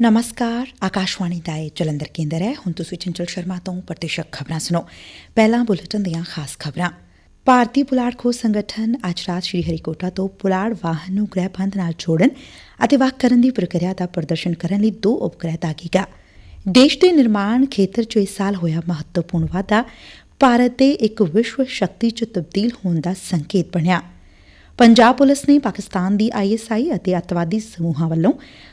ਨਮਸਕਾਰ ਆਕਾਸ਼ਵਾਣੀ ਦਾ ਇਹ ਜਲੰਧਰ ਕੇਂਦਰ ਹੈ ਹੁਣ ਤੁਸੀਂ ਚੰਚਲ ਸ਼ਰਮਾ ਤੋਂ ਪ੍ਰਤੀਸ਼ਕ ਖਬਰਾਂ ਸੁਣੋ ਪਹਿਲਾਂ ਬੁਲੇਟਿਨ ਦੀਆਂ ਖਾਸ ਖਬਰਾਂ ਭਾਰਤੀ ਪੁਲਾੜ ਖੋਜ ਸੰਗਠਨ ਅੱਜ ਰਾਤ ਸ਼੍ਰੀ ਹਰੀਕੋਟਾ ਤੋਂ ਪੁਲਾੜ ਵਾਹਨ ਨੂੰ ਗ੍ਰਹਿ ਬੰਧ ਨਾਲ ਜੋੜਨ ਅਤੇ ਵੱਖ ਕਰਨ ਦੀ ਪ੍ਰਕਿਰਿਆ ਦਾ ਪ੍ਰਦਰਸ਼ਨ ਕਰਨ ਲਈ ਦੋ ਉਪਗ੍ਰਹਿ ਦਾਗੇਗਾ ਦੇਸ਼ ਦੇ ਨਿਰਮਾਣ ਖੇਤਰ 'ਚ ਇਸ ਸਾਲ ਹੋਇਆ ਮਹੱਤਵਪੂਰਨ ਵਾਧਾ ਭਾਰਤ ਦੇ ਇੱਕ ਵਿਸ਼ਵ ਸ਼ਕਤੀ 'ਚ ਤਬਦੀਲ ਹੋਣ ਦਾ ਸੰਕੇਤ ਬਣਿਆ ਪੰਜਾਬ ਪੁਲਿਸ ਨੇ ਪਾਕਿਸਤਾਨ ਦੀ ਆਈਐਸਆਈ ਅਤੇ ਅੱਤਵਾਦੀ ਸਮੂਹਾਂ ਵੱਲੋਂ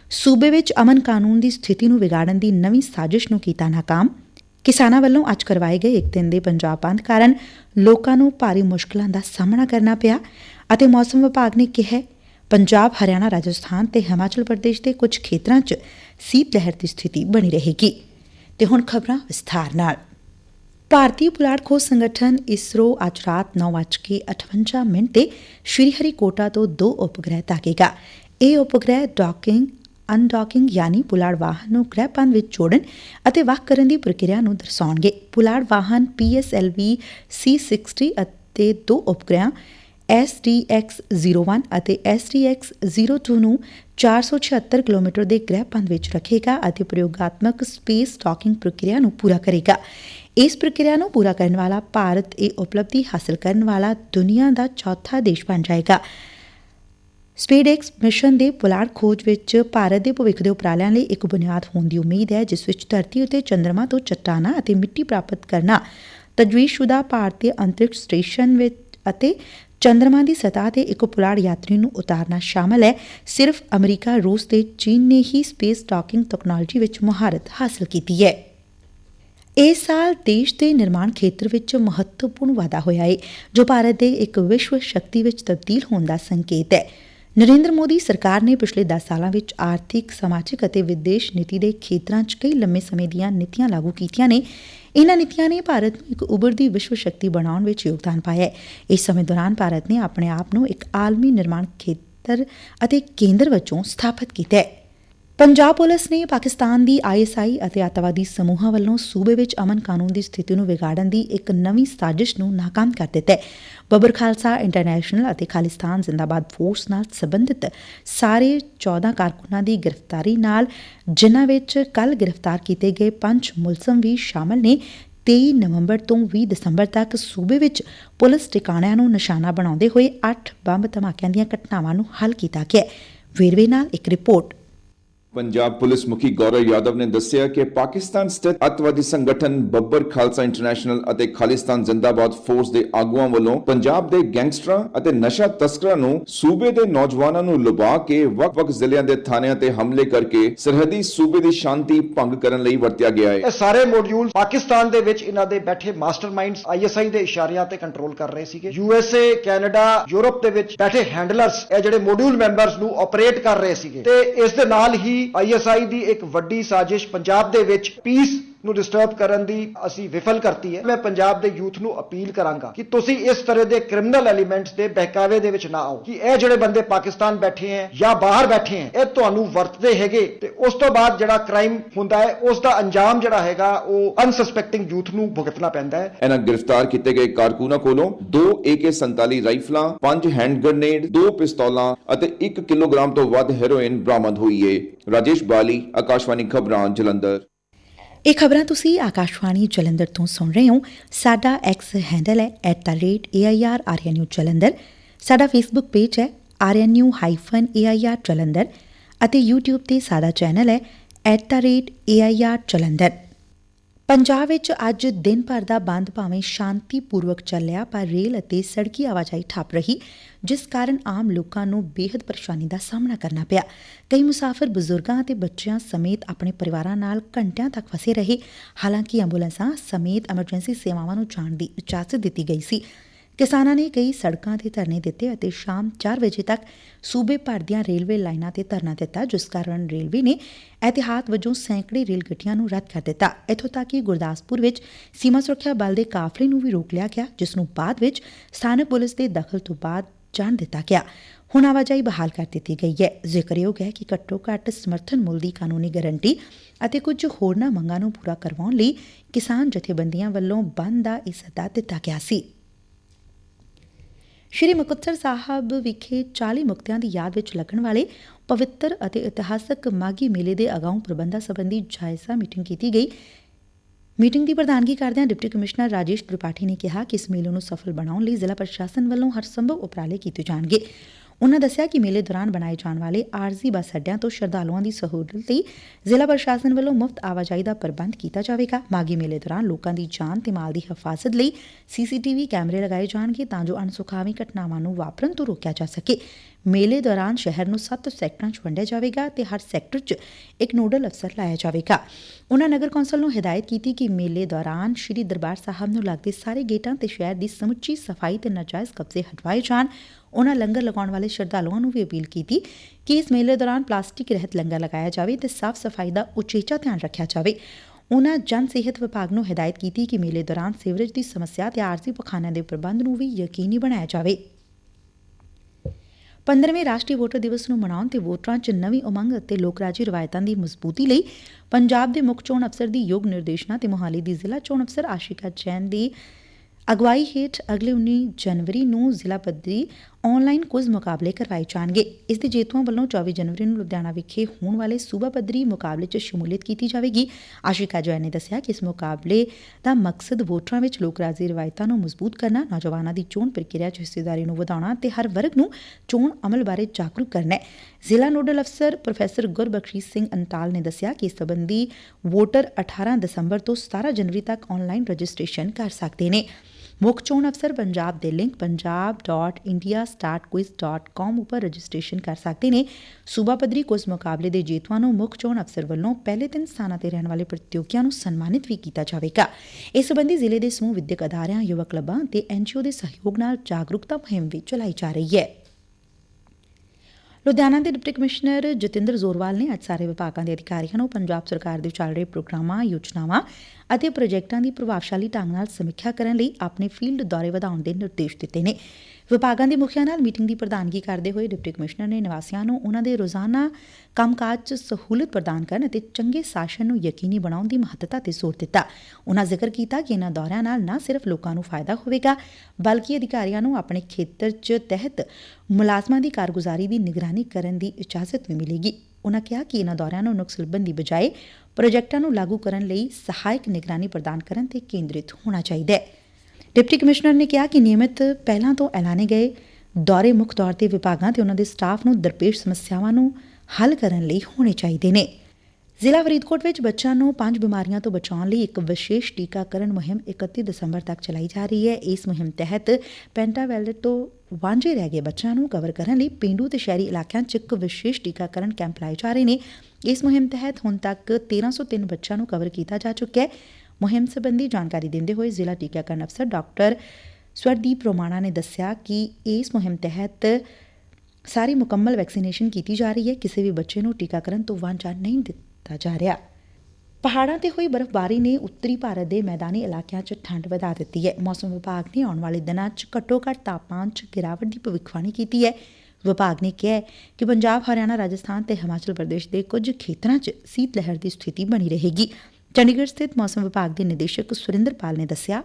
ਸੂਬੇ ਵਿੱਚ ਅਮਨ ਕਾਨੂੰਨ ਦੀ ਸਥਿਤੀ ਨੂੰ ਵਿਗਾੜਨ ਦੀ ਨਵੀਂ ਸਾਜ਼ਿਸ਼ ਨੂੰ ਕੀਤਾ ਨਾਕਾਮ। ਕਿਸਾਨਾਂ ਵੱਲੋਂ ਅੱਜ ਕਰਵਾਏ ਗਏ ਇੱਕ ਦਿਨ ਦੇ ਪੰਜਾਬ ਬੰਦ ਕਾਰਨ ਲੋਕਾਂ ਨੂੰ ਭਾਰੀ ਮੁਸ਼ਕਲਾਂ ਦਾ ਸਾਹਮਣਾ ਕਰਨਾ ਪਿਆ ਅਤੇ ਮੌਸਮ ਵਿਭਾਗ ਨੇ ਕਿਹਾ, ਪੰਜਾਬ, ਹਰਿਆਣਾ, ਰਾਜਸਥਾਨ ਤੇ ਹਿਮਾਚਲ ਪ੍ਰਦੇਸ਼ ਦੇ ਕੁਝ ਖੇਤਰਾਂ 'ਚ ਸੀਤ ਲਹਿਰ ਦੀ ਸਥਿਤੀ ਬਣੀ ਰਹੇਗੀ। ਤੇ ਹੁਣ ਖਬਰਾਂ ਵਿਸਥਾਰ ਨਾਲ। ਭਾਰਤੀ ਪੁਲਾੜ ਖੋਜ ਸੰਗਠਨ ਇਸਰੋ ਅੱਜ ਰਾਤ 9:58 ਮਿੰਟ ਤੇ ਸ਼੍ਰੀ ਹਰੀਕੋਟਾ ਤੋਂ ਦੋ ਉਪਗ੍ਰਹਿ ਦਾਗੇਗਾ ਇਹ ਉਪਗ੍ਰਹਿ ਡਾਕਿੰਗ ਅਨਡਾਕਿੰਗ ਯਾਨੀ ਪੁਲਾੜ ਵਾਹਨ ਨੂੰ ਗ੍ਰਹਿਪੰਧ ਵਿੱਚ ਜੋੜਨ ਅਤੇ ਵੱਖ ਕਰਨ ਦੀ ਪ੍ਰਕਿਰਿਆ ਨੂੰ ਦਰਸਾਉਣਗੇ। ਪੁਲਾੜ ਵਾਹਨ PSLV C60 ਅਤੇ ਦੋ ਉਪਗ੍ਰਹਿਾਂ SDX-01 ਅਤੇ SDX-02 ਨੂੰ 476 ਕਿਲੋਮੀਟਰ ਦੇ ਗ੍ਰਹਿਪੰਧ ਵਿੱਚ ਰੱਖੇਗਾ ਅਤੇ ਪ੍ਰਯੋਗਾਤਮਕ ਸਪੇਸ ਡਾਕਿੰਗ ਪ੍ਰਕਿਰਿਆ ਨੂੰ ਪੂਰਾ ਕਰੇਗਾ। ਇਸ ਪ੍ਰਕਿਰਿਆ ਨੂੰ ਪੂਰਾ ਕਰਨ ਵਾਲਾ ਭਾਰਤ ਇਹ ਉਪਲਬਧੀ ਹਾਸਲ ਕਰਨ ਵਾਲਾ ਦੁਨੀਆ ਦਾ ਚੌਥਾ ਦੇਸ਼ ਬਣ ਜਾਏਗਾ। ਸਪੇਡਐਕਸ ਮਿਸ਼ਨ ਦੇ ਪੁਲਾੜ ਖੋਜ ਵਿੱਚ ਭਾਰਤ ਦੇ ਭਵਿੱਖ ਦੇ ਉਪਰਾਲਿਆਂ ਲਈ ਇੱਕ ਬੁਨਿਆਦ ਹੋਣ ਦੀ ਉਮੀਦ ਹੈ, ਜਿਸ ਵਿੱਚ ਧਰਤੀ ਉਤੇ ਚੰਦਰਮਾ ਤੋਂ ਚਟਾਨਾਂ ਅਤੇ ਮਿੱਟੀ ਪ੍ਰਾਪਤ ਕਰਨਾ, ਤਜਵੀਜ਼ਸ਼ੁਦਾ ਭਾਰਤੀ ਅੰਤਰਿਕਸ਼ ਸਟੇਸ਼ਨ ਵਿੱਚ ਅਤੇ ਚੰਦਰਮਾ ਦੀ ਸਤਹ ਤੇ ਇੱਕ ਪੁਲਾੜ ਯਾਤਰੀ ਨੂੰ ਉਤਾਰਨਾ ਸ਼ਾਮਲ ਹੈ। ਸਿਰਫ ਅਮਰੀਕਾ, ਰੂਸ ਤੇ ਚੀਨ ਨੇ ਹੀ ਸਪੇਸ ਟਾਕਿੰਗ ਤਕਨਾਲੋਜੀ ਵਿੱਚ ਮੁਹਾਰਤ ਹਾਸਲ ਕੀਤੀ ਹੈ। ਇਸ ਸਾਲ ਦੇਸ਼ ਦੇ ਨਿਰਮਾਣ ਖੇਤਰ ਵਿੱਚ ਮਹੱਤਵਪੂਰਨ ਵਾਧਾ ਹੋਇਆ ਹੈ ਜੋ ਭਾਰਤ ਦੇ ਇੱਕ ਵਿਸ਼ਵ ਸ਼ਕਤੀ ਵਿੱਚ ਤਬਦੀਲ ਹੋਣ ਦਾ ਸੰਕੇਤ ਹੈ। ਨਰਿੰਦਰ ਮੋਦੀ ਸਰਕਾਰ ਨੇ ਪਿਛਲੇ 10 ਸਾਲਾਂ ਵਿੱਚ ਆਰਥਿਕ, ਸਮਾਜਿਕ ਅਤੇ ਵਿਦੇਸ਼ ਨੀਤੀ ਦੇ ਖੇਤਰਾਂ 'ਚ ਕਈ ਲੰਮੇ ਸਮੇਂ ਦੀਆਂ ਨੀਤੀਆਂ ਲਾਗੂ ਕੀਤੀਆਂ ਨੇ। ਇਨ੍ਹਾਂ ਨੀਤੀਆਂ ਨੇ ਭਾਰਤ ਨੂੰ ਇੱਕ ਉਭਰਦੀ ਵਿਸ਼ਵ ਸ਼ਕਤੀ ਬਣਾਉਣ ਵਿੱਚ ਯੋਗਦਾਨ ਪਾਇਆ ਹੈ। ਇਸ ਸਮੇਂ ਦੌਰਾਨ ਭਾਰਤ ਨੇ ਆਪਣੇ ਆਪ ਨੂੰ ਇੱਕ ਆਲਮੀ ਨਿਰਮਾਣ ਖੇਤਰ ਅਤੇ ਕੇਂਦਰ ਵਜੋਂ ਸਥਾਪਿਤ ਕੀਤਾ ਹੈ। ਪੰਜਾਬ ਪੁਲਿਸ ਨੇ ਪਾਕਿਸਤਾਨ ਦੀ ਆਈਐਸਆਈ ਅਤੇ ਅੱਤਵਾਦੀ ਸਮੂਹਾਂ ਵੱਲੋਂ ਸੂਬੇ ਵਿੱਚ ਅਮਨ ਕਾਨੂੰਨ ਦੀ ਸਥਿਤੀ ਨੂੰ ਵਿਗਾੜਨ ਦੀ ਇੱਕ ਨਵੀਂ ਸਾਜ਼ਿਸ਼ ਨੂੰ ਨਾਕਾਮ ਕਰ ਦਿੱਤਾ ਹੈ। ਬੱਬਰ ਖਾਲਸਾ ਇੰਟਰਨੈਸ਼ਨਲ ਅਤੇ ਖਾਲਿਸਤਾਨ ਜ਼ਿੰਦਾਬਾਦ ਫੋਰਸ ਨਾਲ ਸੰਬੰਧਿਤ ਸਾਰੇ 14 ਕਾਰਕੁਨਾਂ ਦੀ ਗ੍ਰਿਫਤਾਰੀ ਨਾਲ, ਜਿਨ੍ਹਾਂ ਵਿੱਚ ਕੱਲ ਗ੍ਰਿਫਤਾਰ ਕੀਤੇ ਗਏ ਪੰਜ ਮੁਲਜ਼ਮ ਵੀ ਸ਼ਾਮਲ ਨੇ 23 ਨਵੰਬਰ ਤੋਂ 20 ਦਸੰਬਰ ਤੱਕ ਸੂਬੇ ਵਿੱਚ ਪੁਲਿਸ ਟਿਕਾਣਿਆਂ ਨੂੰ ਨਿਸ਼ਾਨਾ ਬਣਾਉਂਦੇ ਹੋਏ 8 ਬੰਬ ਧਮਾਕਿਆਂ ਦੀਆਂ ਘਟਨਾਵਾਂ ਨੂੰ ਹੱਲ ਕੀਤਾ ਗਿਆ ਵੇਰਵੇ ਨਾਲ ਇੱਕ ਰਿਪੋਰਟ। ਪੰਜਾਬ ਪੁਲਿਸ ਮੁਖੀ ਗੌਰਵ ਯਾਦਵ ਨੇ ਦੱਸਿਆ ਕਿ ਪਾਕਿਸਤਾਨ ਸਥਿਤ ਅੱਤਵਾਦੀ ਸੰਗਠਨ ਬੱਬਰ ਖਾਲਸਾ ਇੰਟਰਨੈਸ਼ਨਲ ਅਤੇ ਖਾਲਿਸਤਾਨ ਜ਼ਿੰਦਾਬਾਦ ਫੋਰਸ ਦੇ ਆਗੂਆਂ ਵੱਲੋਂ ਪੰਜਾਬ ਦੇ ਗੈਂਗਸਟਰਾਂ ਅਤੇ ਨਸ਼ਾ ਤਸਕਰਾਂ ਨੂੰ ਸੂਬੇ ਦੇ ਨੌਜਵਾਨਾਂ ਨੂੰ ਲੁਭਾ ਕੇ ਵੱਖ-ਵੱਖ ਜ਼ਿਲ੍ਹਿਆਂ ਦੇ ਥਾਣਿਆਂ ਤੇ ਹਮਲੇ ਕਰਕੇ ਸਰਹੱਦੀ ਸੂਬੇ ਦੀ ਸ਼ਾਂਤੀ ਭੰਗ ਕਰਨ ਲਈ ਵਰਤਿਆ ਗਿਆ ਹੈ। ਇਹ ਸਾਰੇ ਮੋਡਿਊਲ ਪਾਕਿਸਤਾਨ ਦੇ ਵਿੱਚ ਇਹਨਾਂ ਦੇ ਬੈਠੇ ਮਾਸਟਰਮਾਈਂਡਸ ਆਈਐਸਆਈ ਦੇ ਇਸ਼ਾਰਿਆਂ ਤੇ ਕੰਟਰੋਲ ਕਰ ਰਹੇ ਸੀਗੇ। ਯੂਐਸਏ ਕੈਨੇਡਾ, ਯੂਰਪ ਦੇ ਵਿੱਚ ਬੈਠੇ ਹੈਂਡਲਰਸ, ਇਹ ਜਿਹੜੇ ਮੋਡਿਊਲ ਮੈਂਬਰਸ ਨੂੰ ਆਪਰੇਟ ਕਰ ਰਹੇ ਸੀਗੇ। ਤੇ ਇਸ ਦੇ ਨਾਲ ਹੀ ਆਈਐਸਆਈ ਦੀ ਇੱਕ ਵੱਡੀ ਸਾਜ਼ਿਸ਼ ਪੰਜਾਬ ਦੇ ਵਿੱਚ ਪੀਸ ਨੂੰ ਡਿਸਟਰਬ ਕਰਨ ਦੀ ਅਸੀਂ ਵਿਫਲ ਕਰਤੀ ਹੈ। ਮੈਂ ਪੰਜਾਬ ਦੇ ਯੂਥ ਨੂੰ ਅਪੀਲ ਕਰਾਂਗਾ ਕਿ ਤੁਸੀਂ ਇਸ ਤਰ੍ਹਾਂ ਦੇ ਕ੍ਰਿਮੀਨਲ ਐਲੀਮੈਂਟਸ ਦੇ ਬਹਿਕਾਵੇ ਦੇ ਵਿੱਚ ਨਾ ਆਓ ਕਿ ਇਹ ਜਿਹੜੇ ਬੰਦੇ ਪਾਕਿਸਤਾਨ ਬੈਠੇ ਹੈ ਜਾਂ ਬਾਹਰ ਬੈਠੇ ਹੈ, ਇਹ ਤੁਹਾਨੂੰ ਵਰਤਦੇ ਹੈਗੇ ਤੇ ਉਸ ਤੋਂ ਬਾਅਦ ਜਿਹੜਾ ਕ੍ਰਾਈਮ ਹੁੰਦਾ ਹੈ, ਉਸ ਦਾ ਅੰਜਾਮ ਜਿਹੜਾ ਹੈਗਾ, ਉਹ ਅਨਸਸਪੈਕਟਿੰਗ ਯੂਥ ਨੂੰ ਭੁਗਤਣਾ ਪੈਂਦਾ ਹੈ। ਇਹਨਾਂ ਗ੍ਰਿਫਤਾਰ ਕੀਤੇ ਗਏ ਕਾਰਕੂਨਾਂ ਕੋਲੋਂ 2 AK47 ਰਾਈਫਲਾਂ 5 ਹੈਂਡ ਗ੍ਰਨੇਡ 2 ਪਿਸਤੌਲਾਂ ਅਤੇ 1 ਕਿਲੋਗ੍ਰਾਮ ਤੋਂ ਵੱਧ ਹੈਰੋਇਨ ਬਰਾਮਦ ਹੋਈ ਹੈ ਰਾਜੇਸ਼ ਬਾਲੀ, ਆਕਾਸ਼ਵਾਣੀ ਖਬਰਾਂ, ਜਲੰਧਰ। ਇਹ ਖਬਰਾਂ ਤੁਸੀਂ ਆਕਾਸ਼ਵਾਣੀ ਜਲੰਧਰ ਤੋਂ ਸੁਣ ਰਹੇ ਹੋ। ਸਾਡਾ ਐਕਸ ਹੈਂਡਲ ਹੈ @airrnu ਜਲੰਧਰ। ਸਾਡਾ ਫੇਸਬੁੱਕ ਪੇਜ ਹੈ rnu-air ਜਲੰਧਰ ਅਤੇ YouTube ਤੇ ਸਾਡਾ ਚੈਨਲ ਹੈ @air ਜਲੰਧਰ। ਪੰਜਾਬ ਵਿੱਚ ਅੱਜ ਦਿਨ ਭਰ ਦਾ ਬੰਦ ਭਾਵੇਂ ਸ਼ਾਂਤੀਪੂਰਵਕ ਚੱਲਿਆ, ਪਰ ਰੇਲ ਅਤੇ ਸੜਕੀ ਆਵਾਜਾਈ ਠੱਪ ਰਹੀ, ਜਿਸ ਕਾਰਨ ਆਮ ਲੋਕਾਂ ਨੂੰ ਬੇਹੱਦ ਪਰੇਸ਼ਾਨੀ ਦਾ ਸਾਹਮਣਾ ਕਰਨਾ ਪਿਆ। ਕਈ ਮੁਸਾਫਰ ਬਜ਼ੁਰਗਾਂ ਅਤੇ ਬੱਚਿਆਂ ਸਮੇਤ ਆਪਣੇ ਪਰਿਵਾਰਾਂ ਨਾਲ ਘੰਟਿਆਂ ਤੱਕ ਫਸੇ ਰਹੇ। ਹਾਲਾਂਕਿ ਐਂਬੂਲੈਂਸਾਂ ਸਮੇਤ ਐਮਰਜੈਂਸੀ ਸੇਵਾਵਾਂ ਨੂੰ ਜਾਣ ਦੀ ਇਜਾਜ਼ਤ ਦਿੱਤੀ ਗਈ ਸੀ। ਕਿਸਾਨਾਂ ਨੇ ਕਈ ਸੜਕਾਂ ਤੇ ਧਰਨੇ ਦਿੱਤੇ ਅਤੇ ਸ਼ਾਮ 4 ਵਜੇ ਤੱਕ ਸੂਬੇ ਭਰ ਦੀਆਂ ਰੇਲਵੇ ਲਾਈਨਾਂ ਤੇ ਧਰਨਾ ਦਿੱਤਾ, ਜਿਸ ਕਾਰਨ ਰੇਲਵੇ ਨੇ ਇਹਤਿਆਤ ਵਜੋਂ ਸੈਂਕੜੇ ਰੇਲ ਗੱਡੀਆਂ ਨੂੰ ਰੱਦ ਕਰ ਦਿੱਤਾ। ਇਥੋਂ ਤੱਕ ਕਿ ਗੁਰਦਾਸਪੁਰ ਵਿੱਚ ਸੀਮਾ ਸੁਰੱਖਿਆ ਬਲ ਦੇ ਕਾਫਲੇ ਨੂੰ ਵੀ ਰੋਕ ਲਿਆ ਗਿਆ, ਜਿਸ ਨੂੰ ਬਾਅਦ ਵਿੱਚ ਸਥਾਨਕ ਪੁਲਿਸ ਦੇ ਦਖਲ ਤੋਂ ਬਾਅਦ ਜਾਣ ਦਿੱਤਾ ਗਿਆ। ਹੁਣ ਆਵਾਜਾਈ ਬਹਾਲ ਕਰ ਦਿੱਤੀ ਗਈ ਹੈ। ਜ਼ਿਕਰਯੋਗ ਹੈ ਕਿ ਘੱਟੋ ਘੱਟ ਸਮਰਥਨ ਮੁੱਲ ਦੀ ਕਾਨੂੰਨੀ ਗਾਰੰਟੀ ਅਤੇ ਕੁਝ ਹੋਰਨਾਂ ਮੰਗਾਂ ਨੂੰ ਪੂਰਾ ਕਰਵਾਉਣ ਲਈ ਕਿਸਾਨ ਜਥੇਬੰਦੀਆਂ ਵੱਲੋਂ ਬੰਦ ਦਾ ਇਹ ਸੱਦਾ ਦਿੱਤਾ ਗਿਆ ਸੀ। ਸ਼੍ਰੀ ਮੁਕਤਸਰ ਸਾਹਿਬ ਵਿਖੇ 40 ਮੁਕਤਿਆਂ ਦੀ ਯਾਦ ਵਿੱਚ ਲੱਗਣ ਵਾਲੇ ਪਵਿੱਤਰ ਅਤੇ ਇਤਿਹਾਸਕ ਮਾਗੀ ਮੇਲੇ ਦੇ ਅਗਾਊਂ ਪ੍ਰਬੰਧਾਂ ਸੰਬੰਧੀ ਜਾਇਜ਼ਾ ਮੀਟਿੰਗ ਕੀਤੀ ਗਈ। ਮੀਟਿੰਗ ਦੀ ਪ੍ਰਧਾਨਗੀ ਕਰਦਿਆਂ ਡਿਪਟੀ ਕਮਿਸ਼ਨਰ ਰਾਜੇਸ਼ ਤ੍ਰਿਪਾਠੀ ਨੇ ਕਿਹਾ ਕਿ ਇਸ ਮੇਲੇ ਨੂੰ ਸਫਲ ਬਣਾਉਣ ਲਈ ਜ਼ਿਲ੍ਹਾ ਪ੍ਰਸ਼ਾਸਨ ਵੱਲੋਂ ਹਰ ਸੰਭਵ ਉਪਰਾਲੇ ਕੀਤੇ ਜਾਣਗੇ। ਉਨ੍ਹਾਂ ਦੱਸਿਆ ਕਿ ਮੇਲੇ ਦੌਰਾਨ ਬਣਾਏ ਜਾਣ ਵਾਲੇ ਆਰਜ਼ੀ ਬੱਸ ਅੱਡਿਆਂ ਤੋਂ ਸ਼ਰਧਾਲੂਆਂ ਦੀ ਸਹੂਲਤ ਲਈ ਜ਼ਿਲ੍ਹਾ ਪ੍ਰਸ਼ਾਸਨ ਵੱਲੋਂ ਮੁਫਤ ਆਵਾਜਾਈ ਦਾ ਪ੍ਰਬੰਧ ਕੀਤਾ ਜਾਵੇਗਾ। ਮਾਗੀ ਮੇਲੇ ਦੌਰਾਨ ਲੋਕਾਂ ਦੀ ਜਾਨ ਤੇ ਮਾਲ ਦੀ ਹਿਫਾਜ਼ਤ ਲਈ ਸੀਸੀਟੀਵੀ ਕੈਮਰੇ ਲਗਾਏ ਜਾਣਗੇ ਤਾਂ ਜੋ ਅਣਸੁਖਾਵੀਂ ਘਟਨਾਵਾਂ ਨੂੰ ਵਾਪਰਨ ਤੋਂ ਰੋਕਿਆ ਜਾ ਸਕੇ। ਮੇਲੇ ਦੌਰਾਨ ਸ਼ਹਿਰ ਨੂੰ ਸੱਤ ਸੈਕਟਰਾਂ 'ਚ ਵੰਡਿਆ ਜਾਵੇਗਾ ਤੇ ਹਰ ਸੈਕਟਰ 'ਚ ਇੱਕ ਨੋਡਲ ਅਫਸਰ ਲਾਇਆ ਜਾਵੇਗਾ। ਉਨ੍ਹਾਂ ਨਗਰ ਕੌਂਸਲ ਨੂੰ ਹਦਾਇਤ ਕੀਤੀ ਕਿ ਮੇਲੇ ਦੌਰਾਨ ਸ੍ਰੀ ਦਰਬਾਰ ਸਾਹਿਬ ਨੂੰ ਲੱਗਦੇ ਸਾਰੇ ਗੇਟਾਂ ਤੇ ਸ਼ਹਿਰ ਦੀ ਸਮੁੱਚੀ ਸਫ਼ਾਈ ਤੇ ਨਾਜਾਇਜ਼ ਕਬਜ਼ੇ ਹਟਵਾਏ ਜਾਣ। ਉਨ੍ਹਾਂ ਲੰਗਰ ਲਗਾਉਣ ਵਾਲੇ ਸ਼ਰਧਾਲੂਆਂ ਨੂੰ ਵੀ ਅਪੀਲ ਕੀਤੀ ਕਿ ਇਸ ਮੇਲੇ ਦੌਰਾਨ ਪਲਾਸਟਿਕ ਰਹਿਤ ਲੰਗਰ ਲਗਾਇਆ ਜਾਵੇ ਤੇ ਸਾਫ਼ ਸਫ਼ਾਈ ਦਾ ਉਚੇਚਾ ਧਿਆਨ ਰੱਖਿਆ ਜਾਵੇ। ਉਨ੍ਹਾਂ ਜਨ ਸਿਹਤ ਵਿਭਾਗ ਨੂੰ ਹਦਾਇਤ ਕੀਤੀ ਕਿ ਮੇਲੇ ਦੌਰਾਨ ਸੀਵਰੇਜ ਦੀ ਸਮੱਸਿਆ ਤੇ ਆਰਜ਼ੀ ਪਖਾਨਿਆਂ ਦੇ ਪ੍ਰਬੰਧ ਨੂੰ ਵੀ ਯਕੀਨੀ ਬਣਾਇਆ ਜਾਵੇ। 15ਵੇਂ ਰਾਸ਼ਟਰੀ ਵੋਟਰ ਦਿਵਸ ਨੂੰ ਮਨਾਉਣ ਤੇ ਵੋਟਰਾਂ 'ਚ ਨਵੀਂ ਉਮੰਗ ਅਤੇ ਲੋਕ ਰਾਜੀ ਰਵਾਇਤਾਂ ਦੀ ਮਜ਼ਬੂਤੀ ਲਈ ਪੰਜਾਬ ਦੇ ਮੁੱਖ ਚੋਣ ਅਫਸਰ ਦੀ ਯੋਗ ਨਿਰਦੇਸ਼ਨਾ ਤੇ ਮੋਹਾਲੀ ਦੀ ਜ਼ਿਲ੍ਹਾ ਚੋਣ ਅਫਸਰ ਆਸ਼ਿਕਾ ਜੈਨ ਦੀ ਅਗਵਾਈ ਹੇਠ ਅਗਲੇ 19 ਜਨਵਰੀ ਨੂੰ ਜ਼ਿਲ੍ਹਾ ਪੱਧਰੀ ਆਨਲਾਈਨ ਕੁਇਜ਼ ਮੁਕਾਬਲੇ ਕਰਵਾਏ ਜਾਣਗੇ। ਇਸ ਦੇ ਜੇਤੂਆਂ ਵੱਲੋਂ 24 ਜਨਵਰੀ ਨੂੰ ਲੁਧਿਆਣਾ ਵਿਖੇ ਹੋਣ ਵਾਲੇ ਸੂਬਾ ਪੱਧਰੀ ਮੁਕਾਬਲੇ 'ਚ ਸ਼ਮੂਲੀਅਤ ਕੀਤੀ ਜਾਵੇਗੀ। ਆਸ਼ਿਕਾ ਜੈਨ ਨੇ ਦੱਸਿਆ ਕਿ ਇਸ ਮੁਕਾਬਲੇ ਦਾ ਮਕਸਦ ਵੋਟਰਾਂ ਵਿੱਚ ਲੋਕ ਰਾਜੀ ਰਵਾਇਤਾਂ ਨੂੰ ਮਜ਼ਬੂਤ ਕਰਨਾ, ਨੌਜਵਾਨਾਂ ਦੀ ਚੋਣ ਪ੍ਰਕਿਰਿਆ 'ਚ ਹਿੱਸੇਦਾਰੀ ਨੂੰ ਵਧਾਉਣਾ ਤੇ ਹਰ ਵਰਗ ਨੂੰ ਚੋਣ ਅਮਲ ਬਾਰੇ ਜਾਗਰੂਕ ਕਰਨਾ ਹੈ। ਜ਼ਿਲ੍ਹਾ ਨੋਡਲ ਅਫਸਰ ਪ੍ਰੋਫੈਸਰ ਗੁਰਬਖਸ਼ੀਸ਼ ਸਿੰਘ ਅੰਤਾਲ ਨੇ ਦੱਸਿਆ ਕਿ ਇਸ ਸਬੰਧੀ ਵੋਟਰ 18 ਦਸੰਬਰ ਤੋਂ 17 ਜਨਵਰੀ ਤੱਕ ਆਨਲਾਈਨ ਰਜਿਸਟ੍ਰੇਸ਼ਨ ਕਰ ਸਕਦੇ ਨੇ। ਮੁੱਖ ਚੋਣ ਅਫਸਰ ਪੰਜਾਬ ਦੇ ਲਿੰਕ punjab.indiastartquiz.com ਉੱਪਰ ਰਜਿਸਟ੍ਰੇਸ਼ਨ ਕਰ ਸਕਦੇ ਨੇ। ਸੂਬਾ ਪੱਧਰੀ ਕੁਇਜ਼ ਮੁਕਾਬਲੇ ਦੇ ਜੇਤੂਆਂ ਨੂੰ ਮੁੱਖ ਚੋਣ ਅਫਸਰ ਵੱਲੋਂ ਪਹਿਲੇ ਤਿੰਨ ਸਥਾਨਾਂ ਤੇ ਰਹਿਣ ਵਾਲੇ ਪ੍ਰਤੀਯੋਗੀਆਂ ਨੂੰ ਸਨਮਾਨਿਤ ਵੀ ਕੀਤਾ ਜਾਵੇਗਾ। ਇਸ ਸੰਬੰਧੀ ਜ਼ਿਲ੍ਹੇ ਦੇ ਸਮੂਹ ਵਿਦਿਅਕ ਅਦਾਰਿਆਂ, ਯੁਵਕ ਕਲੱਬਾਂ ਤੇ ਐਨਜੀਓ ਦੇ ਸਹਿਯੋਗ ਨਾਲ ਜਾਗਰੂਕਤਾ ਮੁਹਿੰਮ ਵੀ ਚਲਾਈ ਜਾ ਰਹੀ ਹੈ। ਲੁਧਿਆਣਾ ਦੇ ਡਿਪਟੀ ਕਮਿਸ਼ਨਰ ਜਤਿੰਦਰ ਜ਼ੋਰਵਾਲ ਨੇ ਅੱਜ ਸਾਰੇ ਵਿਭਾਗਾਂ ਦੇ ਅਧਿਕਾਰੀਆਂ ਨੂੰ ਪੰਜਾਬ ਸਰਕਾਰ ਦੇ ਚੱਲ ਰਹੇ ਪ੍ਰੋਗਰਾਮਾਂ, ਯੋਜਨਾਵਾਂ ਅਤੇ ਪ੍ਰੋਜੈਕਟਾਂ ਦੀ ਪ੍ਰਭਾਵਸ਼ਾਲੀ ਢੰਗ ਨਾਲ ਸਮੀਖਿਆ ਕਰਨ ਲਈ ਆਪਣੇ ਫੀਲਡ ਦੌਰੇ ਵਧਾਉਣ ਦੇ ਨਿਰਦੇਸ਼ ਦਿੱਤੇ ਨੇ। ਵਿਭਾਗਾਂ ਦੇ ਮੁਖੀਆਂ ਨਾਲ ਮੀਟਿੰਗ ਦੀ ਪ੍ਰਧਾਨਗੀ ਕਰਦੇ ਹੋਏ ਡਿਪਟੀ ਕਮਿਸ਼ਨਰ ਨੇ ਨਿਵਾਸੀਆਂ ਨੂੰ ਉਹਨਾਂ ਦੇ ਰੋਜ਼ਾਨਾ ਕੰਮਕਾਜ 'ਚ ਸਹੂਲਤ ਪ੍ਰਦਾਨ ਕਰਨ ਅਤੇ ਚੰਗੇ ਸ਼ਾਸਨ ਨੂੰ ਯਕੀਨੀ ਬਣਾਉਣ ਦੀ ਮਹੱਤਤਾ ਤੇ ਜ਼ੋਰ ਦਿੱਤਾ। ਉਹਨਾਂ ਜ਼ਿਕਰ ਕੀਤਾ ਕਿ ਇਹਨਾਂ ਦੌਰਿਆਂ ਨਾਲ ਨਾ ਸਿਰਫ ਲੋਕਾਂ ਨੂੰ ਫਾਇਦਾ ਹੋਵੇਗਾ, ਬਲਕਿ ਅਧਿਕਾਰੀਆਂ ਨੂੰ ਆਪਣੇ ਖੇਤਰ 'ਚ ਤਹਿਤ ਮੁਲਾਜ਼ਮਾਂ ਦੀ ਕਾਰਗੁਜ਼ਾਰੀ ਦੀ ਨਿਗਰਾਨੀ ਕਰਨ ਦੀ ਇਜਾਜ਼ਤ ਵੀ ਮਿਲੇਗੀ। ਉਨ੍ਹਾਂ ਕਿਹਾ ਕਿ ਇਹਨਾਂ ਦੌਰਿਆਂ ਨੂੰ ਨੁਕਸਲਬੰਦੀ ਬਜਾਏ ਪ੍ਰੋਜੈਕਟਾਂ ਨੂੰ ਲਾਗੂ ਕਰਨ ਲਈ ਸਹਾਇਕ ਨਿਗਰਾਨੀ ਪ੍ਰਦਾਨ ਕਰਨ ਤੇ ਕੇਂਦਰਿਤ ਹੋਣਾ ਚਾਹੀਦਾ ਹੈ। ਡਿਪਟੀ ਕਮਿਸ਼ਨਰ ਨੇ ਕਿਹਾ ਕਿ ਨਿਯਮਿਤ ਪਹਿਲਾਂ ਤੋਂ ਐਲਾਨੇ ਗਏ ਦੌਰੇ ਮੁੱਖ ਤੌਰ ਤੇ ਵਿਭਾਗਾਂ ਤੇ ਉਹਨਾਂ ਦੇ ਸਟਾਫ ਨੂੰ ਦਰਪੇਸ਼ ਸਮੱਸਿਆਵਾਂ ਨੂੰ ਹੱਲ ਕਰਨ ਲਈ ਹੋਣੇ ਚਾਹੀਦੇ ਨੇ। ਜ਼ਿਲ੍ਹਾ ਫਰੀਦਕੋਟ ਵਿੱਚ ਬੱਚਿਆਂ ਨੂੰ ਪੰਜ ਬਿਮਾਰੀਆਂ ਤੋਂ ਬਚਾਉਣ ਲਈ ਇੱਕ ਵਿਸ਼ੇਸ਼ ਟੀਕਾਕਰਨ ਮੁਹਿੰਮ 31 ਦਸੰਬਰ ਤੱਕ ਚਲਾਈ ਜਾ ਰਹੀ ਹੈ। ਇਸ ਮੁਹਿੰਮ ਤਹਿਤ ਪੈਂਟਾਵੈਲਟ ਤੋਂ ਵਾਂਝੇ ਰਹਿ ਗਏ ਬੱਚਿਆਂ ਨੂੰ ਕਵਰ ਕਰਨ ਲਈ ਪਿੰਡੂ ਤੇ ਸ਼ਹਿਰੀ ਇਲਾਕਿਆਂ 'ਚ ਇੱਕ ਵਿਸ਼ੇਸ਼ ਟੀਕਾਕਰਨ ਕੈਂਪ ਲਾਏ ਜਾ ਰਹੇ ਨੇ। ਇਸ ਮੁਹਿੰਮ ਤਹਿਤ ਹੁਣ ਤੱਕ 1303 ਬੱਚਿਆਂ ਨੂੰ ਕਵਰ ਕੀਤਾ ਜਾ ਚੁੱਕਿਆ ਹੈ। ਮੁਹਿੰਮ ਸਬੰਧੀ ਜਾਣਕਾਰੀ ਦਿੰਦੇ ਹੋਏ ਜ਼ਿਲ੍ਹਾ ਟੀਕਾਕਰਨ ਅਫਸਰ ਡਾਕਟਰ ਸਵਰਦੀਪ ਰੋਮਾਣਾ ਨੇ ਦੱਸਿਆ ਕਿ ਇਸ ਮੁਹਿੰਮ ਤਹਿਤ ਸਾਰੀ ਮੁਕੰਮਲ ਵੈਕਸੀਨੇਸ਼ਨ ਕੀਤੀ ਜਾ ਰਹੀ ਹੈ। ਕਿਸੇ ਵੀ ਬੱਚੇ ਨੂੰ ਟੀਕਾਕਰਨ ਤੋਂ ਵਾਂਝਾ ਨਹੀਂ ਦਿੱਤਾ ਜਾ ਰਿਹਾ। ਪਹਾੜਾਂ ਤੇ ਹੋਈ ਬਰਫ਼ਬਾਰੀ ਨੇ ਉੱਤਰੀ ਭਾਰਤ ਦੇ ਮੈਦਾਨੀ ਇਲਾਕਿਆਂ 'ਚ ਠੰਡ ਵਧਾ ਦਿੱਤੀ ਹੈ। ਮੌਸਮ ਵਿਭਾਗ ਨੇ ਆਉਣ ਵਾਲੇ ਦਿਨਾਂ 'ਚ ਘੱਟੋ-ਘੱਟ ਤਾਪਮਾਨ 'ਚ ਗਿਰਾਵਟ ਦੀ ਭਵਿੱਖਬਾਣੀ ਕੀਤੀ ਹੈ। ਵਿਭਾਗ ਨੇ ਕਿਹਾ ਕਿ ਪੰਜਾਬ, ਹਰਿਆਣਾ, ਰਾਜਸਥਾਨ ਤੇ ਹਿਮਾਚਲ ਪ੍ਰਦੇਸ਼ ਦੇ ਕੁਝ ਖੇਤਰਾਂ 'ਚ ਸੀਤ ਲਹਿਰ ਦੀ ਸਥਿਤੀ ਬਣੀ ਰਹੇਗੀ। ਚੰਡੀਗੜ੍ਹ ਸਥਿਤ ਮੌਸਮ ਵਿਭਾਗ ਦੇ ਨਿਦੇਸ਼ਕ ਸੁਰਿੰਦਰ ਪਾਲ ਨੇ ਦੱਸਿਆ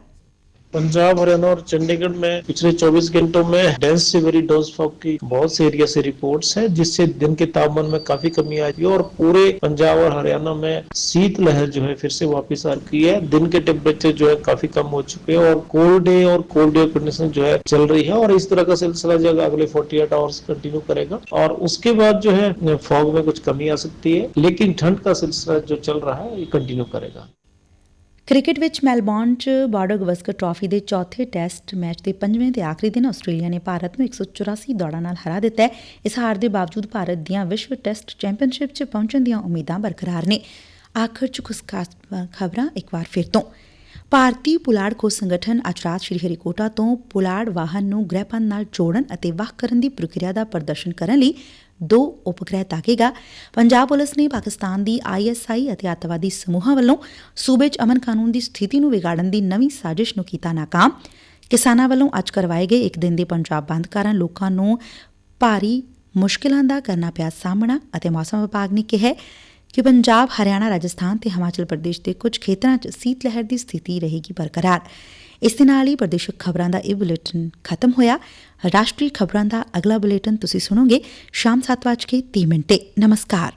पंजाब हरियाणा और चंडीगढ़ में पिछले 24 घंटों में डेंस से वेरी डोज फॉग की बहुत से एरिया से रिपोर्ट्स है, जिससे दिन के तापमान में काफ़ी कमी आई है और पूरे पंजाब और हरियाणा में शीत लहर जो है फिर से वापस आ रही है। दिन के टेम्परेचर जो है काफ़ी कम हो चुके हैं और कोल्ड डे और कोल्ड डे कंडीशन जो है चल रही है और इस तरह का सिलसिला जो अगले 48 आवर्स कंटिन्यू करेगा और उसके बाद जो है फॉग में कुछ कमी आ सकती है, लेकिन ठंड का सिलसिला जो चल रहा है, ये कंटिन्यू करेगा। ਕ੍ਰਿਕਟ ਵਿੱਚ ਮੈਲਬੌਰਨ 'ਚ ਬਾਰਡਰ ਗਵਸਕਰ ਟਰਾਫੀ ਦੇ ਚੌਥੇ ਟੈਸਟ ਮੈਚ ਦੇ ਪੰਜਵੇਂ ਤੇ ਆਖਰੀ ਦਿਨ ਆਸਟ੍ਰੇਲੀਆ ਨੇ ਭਾਰਤ ਨੂੰ 184 ਦੌੜਾਂ ਨਾਲ ਹਰਾ ਦਿੱਤਾ ਹੈ। ਇਸ ਹਾਰ ਦੇ ਬਾਵਜੂਦ ਭਾਰਤ ਦੀਆਂ ਵਿਸ਼ਵ ਟੈਸਟ ਚੈਂਪੀਅਨਸ਼ਿਪ 'ਚ ਪਹੁੰਚਣ ਦੀਆਂ ਉਮੀਦਾਂ ਬਰਕਰਾਰ ਨੇ। ਆਖਰ 'ਚ ਕੁਝ ਖਾਸ ਖਬਰਾਂ ਇੱਕ ਵਾਰ ਫਿਰ ਤੋਂ। ਭਾਰਤੀ ਪੁਲਾੜ ਖੋਜ ਸੰਗਠਨ ਅੱਜ ਰਾਤ ਸ਼੍ਰੀ ਹਰੀਕੋਟਾ ਤੋਂ ਪੁਲਾੜ ਵਾਹਨ ਨੂੰ ਗ੍ਰਹਿਪੰਥ ਨਾਲ ਜੋੜਨ ਅਤੇ ਵਾਹ ਕਰਨ ਦੀ ਪ੍ਰਕਿਰਿਆ ਦਾ ਪ੍ਰਦਰਸ਼ਨ ਕਰਨ ਲਈ ਦੋ ਉਪਗ੍ਰਹਿ ਤਾਕੇਗਾ। ਪੰਜਾਬ ਪੁਲਿਸ ਨੇ ਪਾਕਿਸਤਾਨ ਦੀ ਆਈਐਸਆਈ ਅਤੇ ਅੱਤਵਾਦੀ ਸਮੂਹਾਂ ਵੱਲੋਂ ਸੂਬੇ 'ਚ ਅਮਨ ਕਾਨੂੰਨ ਦੀ ਸਥਿਤੀ ਨੂੰ ਵਿਗਾੜਨ ਦੀ ਨਵੀਂ ਸਾਜ਼ਿਸ਼ ਨੂੰ ਕੀਤਾ ਨਾਕਾਮ। ਕਿਸਾਨਾਂ ਵੱਲੋਂ ਅੱਜ ਕਰਵਾਏ ਗਏ ਇੱਕ ਦਿਨ ਦੇ ਪੰਜਾਬ ਬੰਦ ਕਾਰਨ ਲੋਕਾਂ ਨੂੰ ਭਾਰੀ ਮੁਸ਼ਕਿਲਾਂ ਦਾ ਕਰਨਾ ਪਿਆ ਸਾਹਮਣਾ ਅਤੇ ਮੌਸਮ ਵਿਭਾਗ ਨੇ ਕਿਹਾ ਕਿ ਪੰਜਾਬ, ਹਰਿਆਣਾ, ਰਾਜਸਥਾਨ ਤੇ ਹਿਮਾਚਲ ਪ੍ਰਦੇਸ਼ ਦੇ ਕੁਝ ਖੇਤਰਾਂ 'ਚ ਸੀਤ ਲਹਿਰ ਦੀ ਸਥਿਤੀ ਰਹੇਗੀ ਬਰਕਰਾਰ। ਇਸ ਦੇ ਨਾਲ ਹੀ ਪ੍ਰਦੇਸ਼ਕ ਖਬਰਾਂ ਦਾ ਇਹ ਬੁਲੇਟਿਨ ਖਤਮ ਹੋਇਆ। ਰਾਸ਼ਟਰੀ ਖਬਰਾਂ ਦਾ ਅਗਲਾ ਬੁਲੇਟਿਨ ਤੁਸੀਂ ਸੁਣੋਗੇ ਸ਼ਾਮ 7:30 ਮਿੰਟ ਤੇ। ਨਮਸਕਾਰ।